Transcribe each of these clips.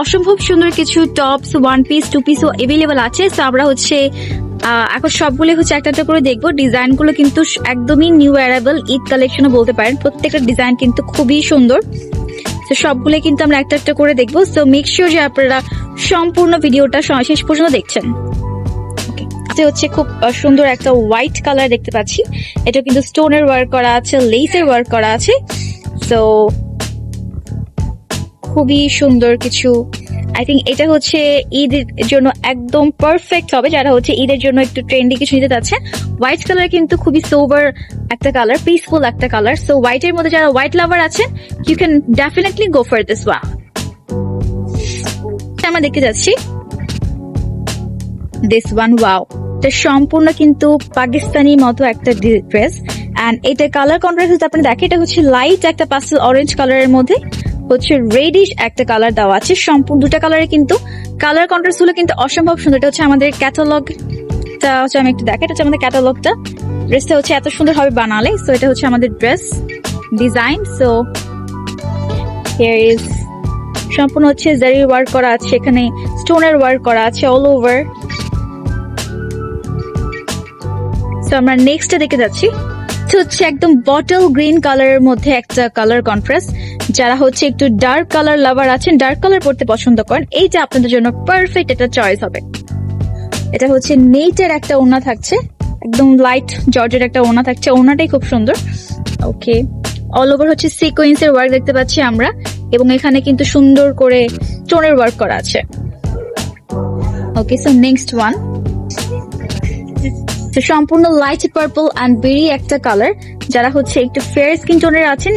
অসম্ভব সুন্দর কিছু টপস ওয়ান পিস টু পিসও এভেলেবল আছে। তো আমরা হচ্ছে এখন সবগুলো হচ্ছে একটা একটা করে দেখব। ডিজাইনগুলো কিন্তু একদমই নিউ অ্যারাইভাল ঈদ কালেকশনও বলতে পারেন। প্রত্যেকটা ডিজাইন কিন্তু খুবই সুন্দর। তো সবগুলো কিন্তু আমরা একটা একটা করে দেখব। সো মেক শিওর যে আপনারা সম্পূর্ণ ভিডিওটা শেষ পর্যন্ত দেখছেন. হচ্ছে খুব সুন্দর একটা হোয়াইট কালার দেখতে পাচ্ছি। এটা কিন্তু স্টোনের ওয়ার্ক করা আছে লেসের ওয়ার্ক করা আছে। তো খুবই সুন্দর কিছু। আই থিঙ্ক এটা হচ্ছে ঈদের জন্য একদম পারফেক্ট হবে। যারা হচ্ছে ঈদের জন্য একটু ট্রেন্ডি কিছু নিতে চাচ্ছে হোয়াইট কালার কিন্তু খুবই সোবার একটা কালার পিসফুল একটা কালার সো হোয়াইটের মধ্যে যারা হোয়াইট লাভার আছেন you can definitely go for this ওয়া আমরা দেখতে যাচ্ছি। দিস ওয়ান ওয়াও এটা সম্পূর্ণ কিন্তু পাকিস্তানি মতো একটা ড্রেস। এন্ড এটা কালার কন্ট্রাস্ট আপনি দেখেন, এটা হচ্ছে লাইট একটা পাস্টেল অরেঞ্জ কালারের মধ্যে। হচ্ছে রেডিশ একটা কালার দেওয়া আছে। সম্পূর্ণ দুটা কালারে কিন্তু কালার কন্ট্রাস্টগুলো কিন্তু অসম্ভব সুন্দর। এটা হচ্ছে আমাদের ক্যাটালগটা হচ্ছে, আমি একটু দেখে এটা হচ্ছে আমাদের ক্যাটালগটা ড্রেসটা হচ্ছে এত সুন্দর হবে বানালে সো এটা হচ্ছে আমাদের dress design so here is সম্পূর্ণ হচ্ছে জারি ওয়ার্ক করা আছে, এখানে স্টোনের ওয়ার্ক করা আছে অল ওভার তো আমরা নেক্সটে দেখে যাচ্ছি। হচ্ছে একদম বটল গ্রিন কালারের মধ্যে একটা কালার কন্ট্রাস্ট যারা হচ্ছে একটু ডার্ক কালার লাভার আছেন ডার্ক কালার পড়তে পছন্দ করেন, এইটা আপনাদের জন্য পারফেক্ট একটা চয়েস হবে। এটা হচ্ছে নেটের একটা ওনা থাকছে, একদম লাইট জর্জের একটা ওনা থাকছে ওনাটাই খুব সুন্দর। ওকে অল ওভার হচ্ছে সিকোয়েন্সের ওয়ার্ক দেখতে পাচ্ছি আমরা, এবং এখানে কিন্তু সুন্দর করে চোনের ওয়ার্ক করা আছে। ওকে সো নেক্সট ওয়ান সম্পূর্ণ লাইট পার্পল অ্যান্ড বেরি একটা কালার যারা হচ্ছে একটু ফেয়ার স্কিন টোনের আছেন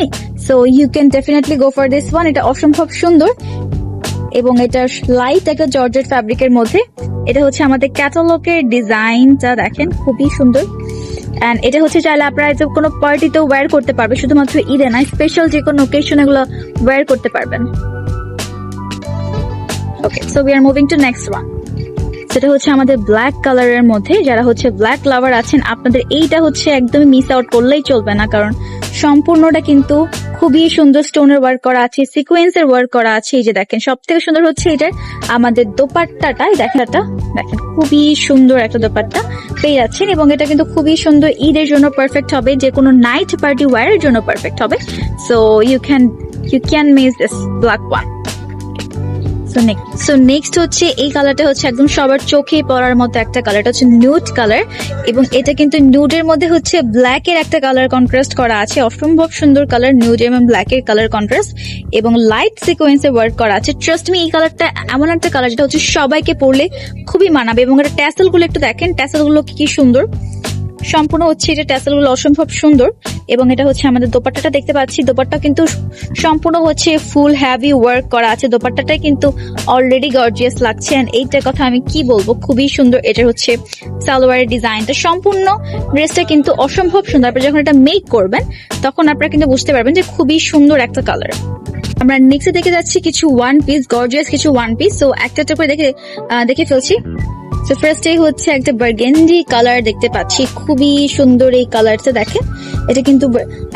so you can definitely go for this one এটা অসম্ভব সুন্দর। এবং এটা লাইট একটা জর্জেট ফ্যাব্রিকের মধ্যে। এটা হচ্ছে আমাদের ক্যাটালগের ডিজাইনটা দেখেন, খুবই সুন্দর। এন্ড এটা হচ্ছে চাইলে আপনারা যে কোনো পার্টিতেও ওয়্যার করতে পারবে। শুধুমাত্র ঈদে না স্পেশাল যে কোনো ওকেশন এগুলো ওয়্যার করতে পারবেন। Okay so we are moving to next one সেটা হচ্ছে আমাদের ব্ল্যাক কালারের মধ্যে। যারা হচ্ছে ব্ল্যাক লাভার আছেন, আপনাদের এইটা হচ্ছে একদমই মিস আউট করলেই চলবে না, কারণ সম্পূর্ণটা কিন্তু খুবই সুন্দর স্টোনের ওয়ার্ক করা আছে সিকোয়েন্সের ওয়ার্ক করা আছে। এই যে দেখেন সব থেকে সুন্দর হচ্ছে এটার আমাদের দোপাট্টাটা এটা দেখেন, খুবই সুন্দর একটা দোপাট্টা পেয়ে যাচ্ছেন এবং এটা কিন্তু খুবই সুন্দর ঈদের জন্য পারফেক্ট হবে, যে কোনো নাইট পার্টি ওয়ারের জন্য পারফেক্ট হবে। So you can you can miss this black one so next so next হচ্ছে এই কালারটা হচ্ছে একদম সবার চোখে পড়ার মতো একটা কালার এটা হচ্ছে নিউড কালার এবং এটা কিন্তু নিউডের মধ্যে হচ্ছে ব্ল্যাক এর একটা কালার কন্ট্রাস্ট করা আছে। অসম্ভব সুন্দর কালার নিউড এবং ব্ল্যাক এর কালার কন্ট্রাস্ট এবং লাইট সিকোয়েন্সে ওয়ার্ক করা আছে। ট্রাস্ট মি এই কালারটা এমন একটা কালার যেটা হচ্ছে সবাইকে পরলে খুবই মানাবে এবং এটা ট্যাসেলগুলো একটু দেখেন ট্যাসেলগুলো কি সুন্দর। সম্পূর্ণ হচ্ছে এটা ট্যাসেলগুলো অসম্ভব সুন্দর। এবং এটা হচ্ছে আমাদের দোপাট্টাটা দেখতে পাচ্ছি। দোপাট্টা কিন্তু সম্পূর্ণ হচ্ছে ফুল হ্যাভি ওয়ার্ক করা আছে। দোপাট্টাটাই কিন্তু অলরেডি গর্জিয়াস লাগছে। এন্ড এইটার কথা আমি কি বলব? খুবই সুন্দর। এটা হচ্ছে সালোয়ারের ডিজাইনটা সম্পূর্ণ ড্রেসটা কিন্তু অসম্ভব সুন্দর। আপনি যখন এটা মেক করবেন, তখন আপনারা কিন্তু বুঝতে পারবেন যে খুবই সুন্দর একটা কালার আমরা নেক্সটে দেখে যাচ্ছি কিছু ওয়ান পিস গর্জিয়াস কিছু ওয়ান পিস সো একটা একটা করে দেখে দেখে ফেলছি। তো ফার্স্টে হচ্ছে একটা বার্গেন্ডি কালার দেখতে পাচ্ছি। খুবই সুন্দর এই কালারটা দেখেন। এটা কিন্তু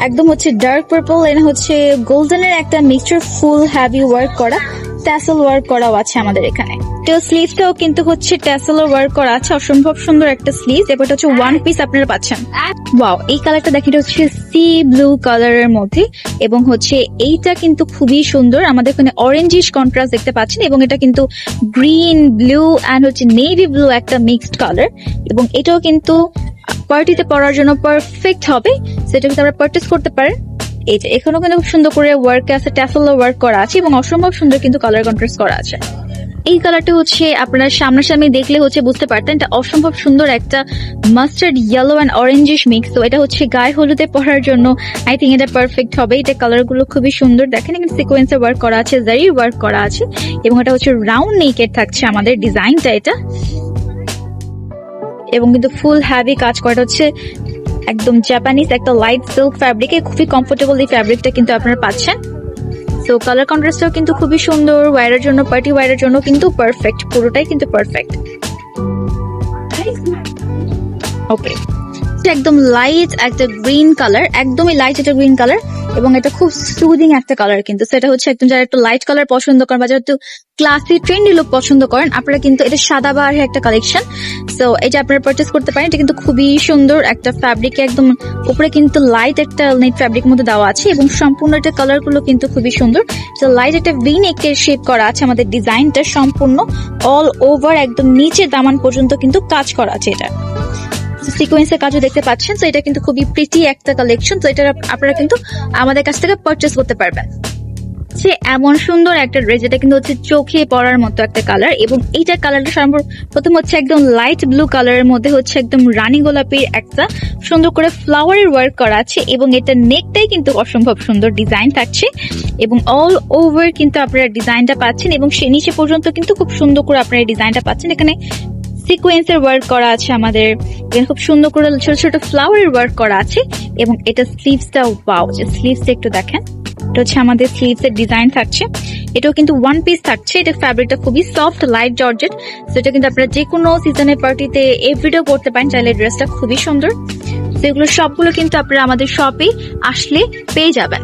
একদম হচ্ছে ডার্ক পার্পল এটা হচ্ছে গোল্ডেনের একটা মিক্সচার ফুল হ্যাভি ওয়ার্ক করা। ট্যাসেল ওয়ার্ক করাও আছে আমাদের এখানে। তো স্লিভটাও কিন্তু হচ্ছে ট্যাসেল ওয়ার্ক করা আছে অসম্ভব সুন্দর একটা স্লিভ এবারটা হচ্ছে ওয়ান পিস আপনারা পাচ্ছেন। ওয়াও এই কালারটা দেখেন হচ্ছে সি ব্লু কালারের মধ্যে। এবং হচ্ছে এইটা কিন্তু খুবই সুন্দর। আমাদের এখানে অরেঞ্জিশ কন্ট্রাস্ট দেখতে পাচ্ছেন এবং এটা কিন্তু গ্রিন ব্লু অ্যান্ড হচ্ছে নেভি ব্লু একটা মিক্সড কালার এবং এটাও কিন্তু পার্টিতে পরার জন্য পারফেক্ট হবে। সেটা কিন্তু আমরা পারচেস করতে পারেন। এই যে এখানেও কিন্তু খুব সুন্দর করে ওয়ার্ক আছে ট্যাফেল ওয়ার্ক করা আছে এবং অসম্ভব সুন্দর কিন্তু কালার কন্ট্রাস্ট করা আছে। এই কালারটা হচ্ছে আপনারা সামনাসামনি দেখলে হচ্ছে বুঝতে পারতেন, এটা অসম্ভব সুন্দর একটা mustard yellow and orangish mix তো এটা হচ্ছে গায়ে হলুদে পরার জন্য আই থিঙ্ক এটা পারফেক্ট হবে। এটা কালারগুলো খুবই সুন্দর। দেখেন এখানে সিকোয়েন্সের ওয়ার্ক করা আছে জারি ওয়ার্ক করা আছে এবং এটা হচ্ছে রাউন্ড নেকের থাকছে আমাদের ডিজাইনটা এটা। এবং কিন্তু ফুল হ্যাভি কাজ করাটা হচ্ছে একদম জাপানিজ একটা লাইট সিল্ক ফ্যাব্রিকে খুবই কমফোর্টেবল এই ফ্যাব্রিকটা কিন্তু আপনারা পাচ্ছেন। সো কালার কন্ট্রাস্টটাও কিন্তু খুবই সুন্দর ওয়ারের জন্য পার্টি ওয়ারের জন্য কিন্তু পারফেক্ট পুরোটাই কিন্তু পারফেক্ট ওকে একদম লাইট একটা গ্রিন কালার একদমই লাইট একটা গ্রিন কালার এবং এটা খুব সুদিং একটা কালার কিন্তু। সেটা হচ্ছে একদম যারা একটু লাইট কালার পছন্দ করেন বা যারা একটু ক্লাসি ট্রেন্ডি লুক পছন্দ করেন, আপনারা কিন্তু এটা সাদা বার একটা কালেকশন সো এটা আপনারা পারচেস করতে পারেন। এটা কিন্তু খুবই সুন্দর একটা ফ্যাব্রিক একদম উপরে কিন্তু লাইট একটা নেট ফ্যাব্রিক মধ্যে দেওয়া আছে এবং সম্পূর্ণ এটা কালারগুলো কিন্তু খুবই সুন্দর। তো লাইট একটা ভি নেকের শেপ করা আছে আমাদের ডিজাইনটা সম্পূর্ণ অল ওভার একদম নিচে দামান পর্যন্ত কিন্তু কাজ করা আছে এটা। সিকোয়েন্সের কাজও দেখতে পাচ্ছেন, তো এটা কিন্তু খুবই প্রিটি একটা কালেকশন তো এটা আপনারা কিন্তু আমাদের কাছ থেকে পারচেস করতে পারবেন। সে এমন সুন্দর একটা ড্রেস এটা কিন্তু হচ্ছে চোখে পড়ার মতো একটা কালার এবং এইটার কালারটা সম্পূর্ণ প্রথম হচ্ছে একদম লাইট ব্লু কালারের মধ্যে হচ্ছে একদম রানী গোলাপির একটা সুন্দর করে ফ্লাওয়ারের ওয়ার্ক করা আছে, এবং এটা নেকটাই কিন্তু অসম্ভব সুন্দর ডিজাইন থাকছে, এবং অল ওভার কিন্তু আপনারা ডিজাইনটা পাচ্ছেন, এবং সে নিচে পর্যন্ত কিন্তু খুব সুন্দর করে আপনারা ডিজাইনটা পাচ্ছেন। এখানে সিকোয়েন্সের ওয়ার্ক করা আছে আমাদের। এখানে খুব সুন্দর করে ছোট ছোট ফ্লাওয়ারের ওয়ার্ক করা আছে এবং এটা স্লিভসটা ওয়াও যে স্লিভসটা একটু দেখেন। এটা হচ্ছে আমাদের স্লিভস এর ডিজাইন থাকছে। এটাও কিন্তু ওয়ান পিস থাকছে। এটা ফ্যাব্রিকটা খুবই সফট লাইট জর্জেট সেটা কিন্তু আপনারা যে কোনো সিজনের পার্টিতে এভরিডেও পড়তে পারেন, চাইলে ড্রেসটা খুবই সুন্দর। সেগুলো সবগুলো কিন্তু আপনারা আমাদের শপে আসলে পেয়ে যাবেন।